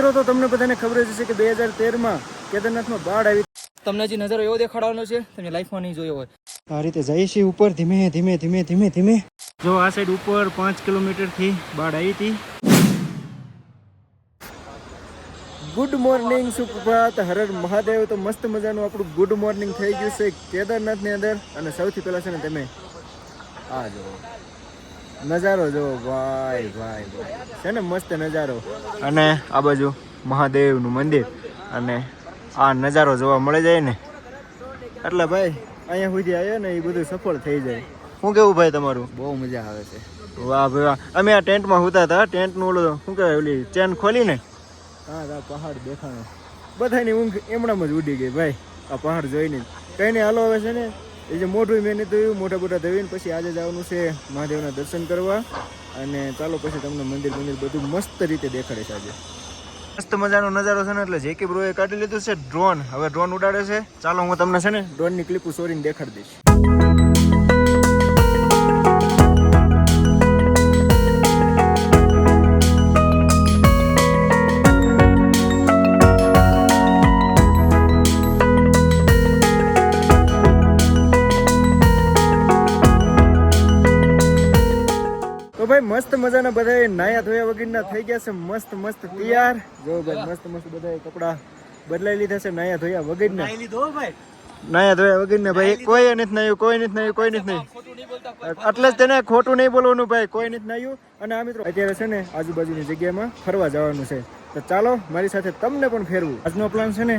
મિત્રો તો તમને બધાને ખબર જ હશે કે બે હજાર તેરમાં કેદારનાથમાં બાઢ આવી તમને જે નજારો એવો દેખાડવાનો છે તમે લાઈફમાં નહીં જોયો હોય. આ રીતે જઈએ છીએ ઉપર ધીમે ધીમે ધીમે ધીમે ધીમે. જો આ સાઈડ ઉપર પાંચ કિલોમીટરથી બાઢ આવી હતી. ગુડ મોર્નિંગ સુપ્રભાત. હરર મહાદેવ. તો મસ્ત મજાનું આપણું ગુડ મોર્નિંગ થઈ ગયું છે કેદારનાથની અંદર. અને સૌથી પહેલા છે ને તમે આ જો નજારો જો ભાઈ ભાઈ ભાઈ. છે ને મસ્ત નજારો. અને આ બાજુ મહાદેવનું મંદિર. અને આ નજારો જોવા મળે જાય ને. એટલે ભાઈ અહીંયા સુધી આવ્યો ને એ બધું સફળ થઈ જાય. શું કેવું ભાઈ તમારું? બહુ મજા આવે છે. વાહ ભાઈ વાહ. અમે આ ટેન્ટમાં સુતા હતા ટેન્ટનું ઓલું શું કહેવાય ઓલી ચેન ખોલીને હા પહાડ દેખાણો. બધાની ઊંઘ એમણામ જ ઉડી ગઈ ભાઈ. આ પહાડ જોઈને. કઈ નહીં હાલો હવે છે ને એ જે મોઢું મેં નહીં મોઢા મોટા મોટા ધોઈને પછી આજે જવાનું છે મહાદેવના દર્શન કરવા. અને ચાલો પછી તમને મંદિર મંદિર બધું મસ્ત રીતે દેખાડે છે આજે. મસ્ત મજાનો નજારો છે ને, એટલે જેકી બ્રોએ કાઢી લીધું છે ડ્રોન. હવે ડ્રોન ઉડાડે છે. ચાલો હું તમને છે ને ડ્રોનની ક્લિપ સોરીને દેખાડી દઈશ. ભાઈ મસ્ત મજાના બધા નાયા ધોયા વગરના થઈ ગયા છે. મસ્ત મસ્ત તૈયાર. જો ભાઈ મસ્ત મસ્ત બધા કપડા બદલાઈ લીધા છે નાયા ધોયા વગરના. નાયા ધોયા વગરના ભાઈ કોઈ નથી નાયું કોઈ નથી નાયું કોઈ નથી નાયું. એટલે જ તેને ખોટું નહીં બોલવાનું ભાઈ કોઈ નથી નાયું. અને આ મિત્રો અત્યારે છે ને આજુબાજુની જગ્યામાં ફરવા જવાનું છે. તો ચાલો મારી સાથે તમને પણ ફેરવું. આજનો પ્લાન છે ને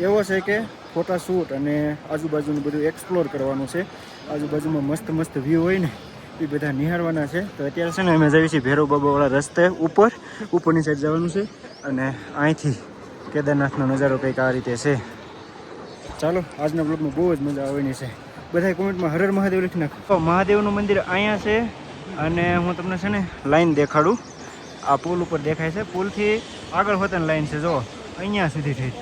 એવો છે કે ફોટા શૂટ અને આજુબાજુનું બધું એક્સપ્લોર કરવાનું છે. આજુબાજુમાં મસ્ત મસ્ત વ્યૂ હોય ને. એ બધા નિહાળવાના છે. તો અત્યારે છે ને અમે જઈએ છીએ ભેરો બાબાવાળા રસ્તે ઉપર. ઉપરની સાઈડ જવાનું છે. અને અહીંથી કેદારનાથનો નજારો કંઈક આ રીતે છે. ચાલો, આજના બ્લોગમાં બહુ જ મજા આવવાની છે. બધા કોમેન્ટમાં હરર મહાદેવ લખી નાખો. મહાદેવનું મંદિર અહીંયા છે. અને હું તમને છે ને લાઈન દેખાડું. આ પુલ ઉપર દેખાય છે. પુલથી આગળ હોતાની લાઈન છે, જો. અહીંયા સુધી થઈ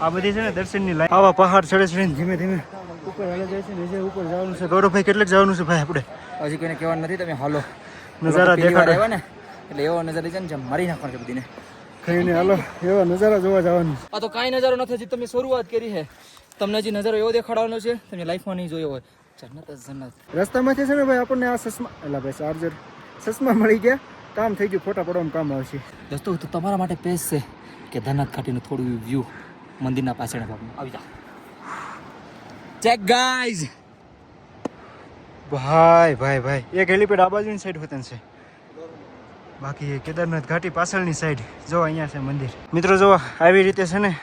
આ બધી છે ને દર્શનની લાઈન આવા પહાડ ચડે ચડીને ધીમે ધીમે. ઉપર હાલે જાય છે ને ઉપર જવાનું છે. ગૌરવભાઈ કેટલેક જવાનું છે ભાઈ આપણે? હજી કોઈને કહેવાનું નથી તમે હાલો. નજારા વાર ને એટલે એવો નજારો છે ને જેમ મારી નાખવાનો છે બધીને. ખાઈને હાલો એવા નજારા જોવા જવાનું. આ તો કાંઈ નજારો નથી હજી તમે શરૂઆત કરી છે. તમને જે નજારો એવો દેખાડવાનો છે તમે લાઈફમાં નહીં જોયો હોય. જન્નત જન્નત. રસ્તામાંથી છે ને ભાઈ આપણને આ ચશ્મા એટલે ભાઈ ચાર્જર ચશ્મા મળી ગયા. કામ થઈ ગયું ફોટા પડવાનું કામ આવશે. દોસ્તો તો તમારા માટે પેસ છે કે ધનત ઘાટીનું થોડું વ્યૂ મંદિરના પાછળના ભાગમાં. આવી જાઓ ચેક ગાઈઝ ભાઈ ભાઈ ભાઈ. એક હેલીપેડ આ બાજુની સાઈડ હોતન છે. બાકી કેદારનાથ ઘાટી પાછળની સાઈડ જો, અહીંયા છે મંદિર. મિત્રો, જો, આવી રીતે છે ને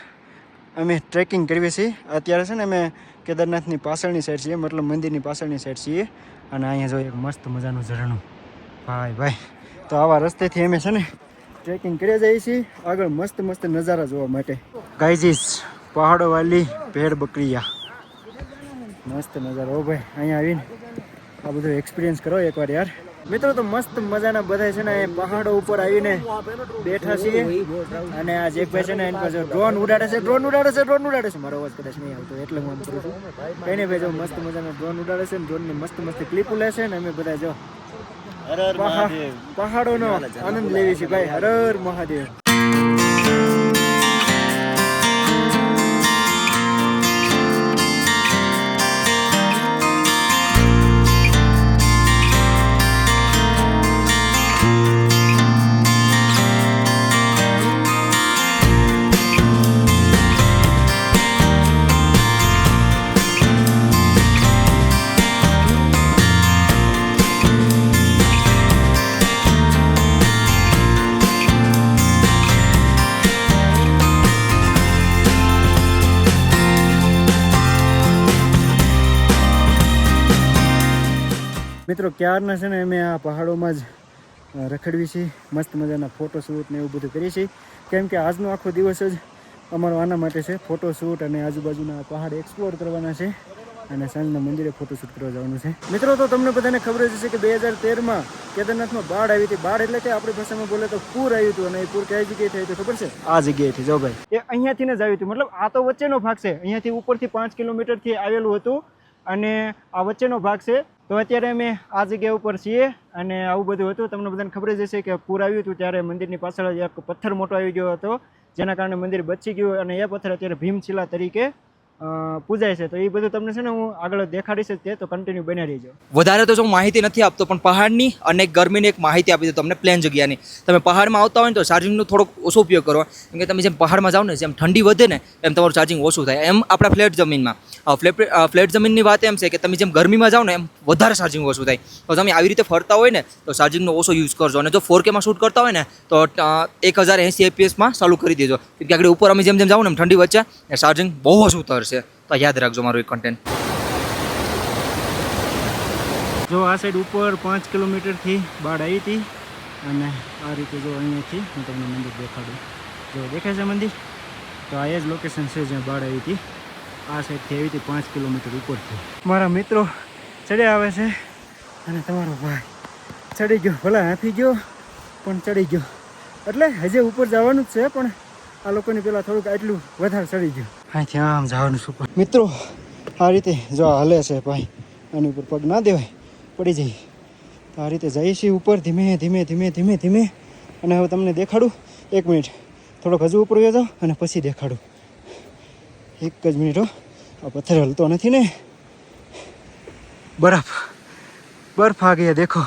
અમે ટ્રેકિંગ કરીએ છીએ. અત્યારે છે ને અમે કેદારનાથની પાછળની સાઈડ છીએ, મતલબ મંદિરની પાછળની સાઈડ છીએ. અને અહીંયા જો એક મસ્ત મજાનું ઝરણું. ભાઈ ભાઈ. તો આવા રસ્તેથી અમે છે ને ટ્રેકિંગ કરી જઈએ છીએ. આગળ મસ્ત મસ્ત નજારા જોવા માટે. ગાયજીસ પહાડો વાલી ભેડ બકરીયા. મસ્ત નજારો ભાઈ. અહીંયા આવીને આ બધું એક્સપિરિયન્સ કરો એકવાર યાર. મિત્રો તો મસ્ત મજાના બધા છે ને પહાડો ઉપર આવીને બેઠા છીએ. અને આ જે ભાઈ છે ને એની પાસે ડ્રોન ઉડાડે છે. ડ્રોન ઉડાડે છે ડ્રોન ઉડાડે છે. મારો અવાજ કદાચ નહીં આવતો એટલે હું આમ કરું છું. કઈ નહીં ભાઈ જો મસ્ત મજાના ડ્રોન ઉડાડે છે ને ડ્રોનની મસ્ત મસ્ત ક્લિપો લે છે ને અમે બધા જો પહા- પહાડોનો આનંદ લેવી છે ભાઈ. હર મહાદેવ. મિત્રો ક્યારના છે ને અમે આ પહાડોમાં જ રખડવી છીએ મસ્ત મજાના ફોટોશૂટ ને એવું બધું કરીએ છીએ. કેમ કે આજનો આખો દિવસ જ અમારો આના માટે છે ફોટોશૂટ અને આજુબાજુના પહાડ એક્સપ્લોર કરવાના છે અને સાંજના મંદિરે ફોટોશૂટ કરવા જવાનું છે. મિત્રો તો તમને બધાને ખબર જ હશે કે બે હજાર તેરમાં કેદારનાથમાં બાઢ આવી હતી. બાઢ એટલે કે આપણી ભાષામાં બોલે તો પૂર આવ્યું હતું અને એ પૂર કઈ જગ્યાએ થયું હતું ખબર છે? આ જગ્યાએથી જો ભાઈ. એ અહીંયાથી જ આવ્યું હતું. મતલબ આ તો વચ્ચેનો ભાગ છે. અહીંયાથી ઉપરથી પાંચ કિલોમીટરથી આવેલું હતું. અને આ વચ્ચેનો ભાગ છે. તો અત્યારે અમે આ જગ્યા ઉપર છીએ અને આવું બધું હતું. તમને બધાને ખબર જ હશે કે પૂર આવ્યું હતું ત્યારે મંદિરની પાછળ એક પથ્થર મોટો આવી ગયો હતો, જેના કારણે મંદિર બચી ગયું અને એ પથ્થર અત્યારે ભીમશિલા તરીકે પૂજાય છે. તો એ બધું તમને છે ને હું આગળ દેખાડીશ તે, તો કન્ટિન્યુ બન્યા રહીજો. વધારે તો જો માહિતી નથી આપતો, પણ પહાડની અને ગરમીની એક માહિતી આપી દઉં તમને પ્લેન જગ્યાની. તમે પહાડમાં આવતા હોય ને તો ચાર્જિંગનો થોડોક ઓછો ઉપયોગ કરો. કેમ કે તમે જેમ પહાડમાં જાઓ ને, જેમ ઠંડી વધે ને, એમ તમારું ચાર્જિંગ ઓછું થાય. એમ આપણા ફ્લેટ જમીનમાં. ફ્લેટ ફ્લેટ જમીનની વાત એમ છે કે તમે જેમ ગરમીમાં જાઓ ને, એમ વધારે ચાર્જિંગ ઓછું થાય. તો તમે આવી રીતે ફરતા હોય ને, તો ચાર્જિંગનો ઓછો યુઝ કરજો. અને જો ફોર કેમાં શૂટ કરતા હોય ને, તો એક હજાર એંસી એપીએસમાં ચાલુ કરી દેજો. કેમ કે આગળ ઉપર અમે જેમ જેમ જાઓ ને ઠંડી વચ્ચે ચાર્જિંગ બહુ ઓછું ઉતરશે. તો યાદ રાખજો મારું એક કન્ટેન્ટ જો આ સાઈડ ઉપર પાંચ કિલોમીટરથી બાળ આવી હતી, અને આ રીતે જો અહીંયાથી હું તમને મંદિર દેખાડું. જો દેખાય છે મંદિર? તો આ એ જ લોકેશન છે જ્યાં બાળ આવી હતી. આ સાઈડથી આવી હતી પાંચ કિલોમીટર ઉપરથી. મારા મિત્રો ચડ્યા આવે છે. અને તમારો ભાઈ ચડી ગયો. ભલા હાથી ગયો, પણ ચડી ગયો. એટલે હજે ઉપર જવાનું જ છે, પણ આ લોકોની પેલા થોડુંક આટલું વધારે ચડી ગયું. અહીંથી આમ જવાનું સુપર મિત્રો, આ રીતે જો હલે છે ભાઈ, આની ઉપર પગ ના દેવાય, પડી જઈએ તો આ રીતે જઈએ છીએ ઉપર ધીમે ધીમે ધીમે ધીમે ધીમે. અને હવે તમને દેખાડું. એક મિનિટ. થોડોક હજુ ઉપર જાઓ અને પછી દેખાડું. એક જ મિનિટ હો. આ પથ્થર હલતો નથી ને. બરફ. બરફ આ ગયા, દેખો.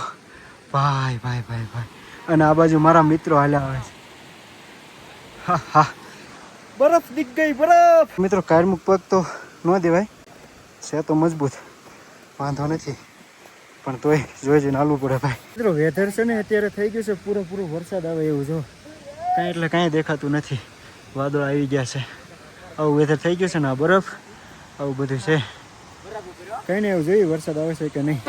ભાઈ ભાઈ ભાઈ ભાઈ. અને આ બાજુ મારા મિત્રો હાલ્યા આવે છે. હા હા. બરફ દીક ગઈ, બરફ. મિત્રો, કારમુક પગ તો ન દેવાય. છે તો મજબૂત. વાંધો નથી. પણ તોય જોઈ જોઈને હાલવું પડે, ભાઈ. મિત્રો વેધર છે ને અત્યારે થઈ ગયું છે પૂરો પૂરો વરસાદ આવે એવું જો. કાંઈ એટલે કાંઈ દેખાતું નથી. વાદળો આવી ગયા છે. આવું વેધર થઈ ગયું છે ને આ બરફ, આવું બધું છે. કંઈ નહીં એવું જોઈએ વરસાદ આવે છે કે નહીં.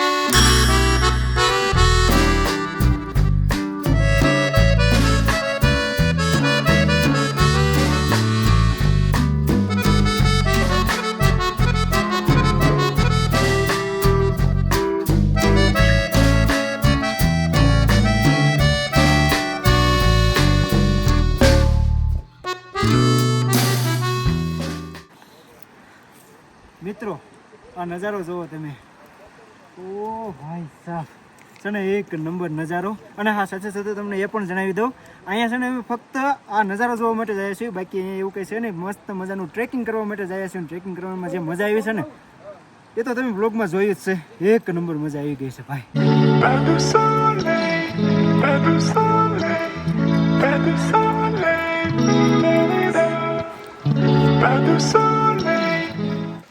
મિત્રો આ નજારો જુઓ તમે. ઓ ભાઈ સાહેબ. છે ને, એક નંબર નજારો. અને હા, સાથે સાથે તમને એ પણ જણાવી દઉં. અહીંયા છે ને ફક્ત આ નજારો જોવા માટે જઈએ છીએ. બાકી અહીંયા એવું કંઈ છે ને મસ્ત મજાનું ટ્રેકિંગ કરવા માટે જઈએ છીએ. ટ્રેકિંગ કરવામાં જે મજા આવી છે ને, એ તો તમે બ્લોગમાં જોયું જ છે. એક નંબર મજા આવી ગઈ છે, ભાઈ.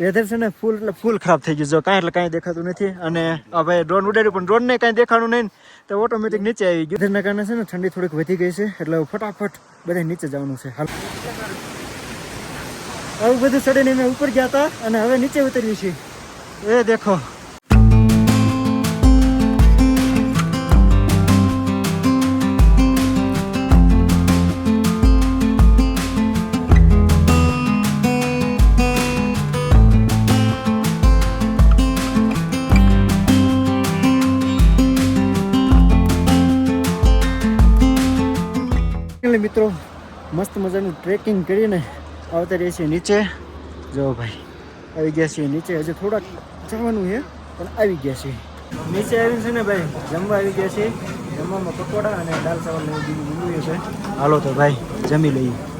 વેધર છે ને ફૂલ એટલે ફૂલ ખરાબ થઈ ગયું જો કાંઈ એટલે કાંઈ દેખાતું નથી. અને ભાઈ ડ્રોન ઉડાડ્યું, પણ ડ્રોનને કાંઈ દેખાણું નહીં. તો ઓટોમેટિક નીચે આવી ગયું. વેધરના કારણે છે ને ઠંડી થોડીક વધી ગઈ છે. એટલે ફટાફટ બધા નીચે જવાનું છે. હાલ. આવું બધું ચડીને અમે ઉપર ગયા હતા અને હવે નીચે ઉતર્યું છે એ દેખો. એટલે મિત્રો, મસ્ત મજાનું ટ્રેકિંગ કરીને આવતા રહીએ છીએ નીચે. જો ભાઈ, આવી ગયા છીએ નીચે. હજુ થોડાક જવાનું છે, પણ આવી ગયા છીએ. નીચે આવી છે ને ભાઈ, જમવા આવી ગયા છીએ. જમવામાં પકોડા અને દાલ ચાવલ બીજું છે. હાલો તો ભાઈ, જમી લઈએ.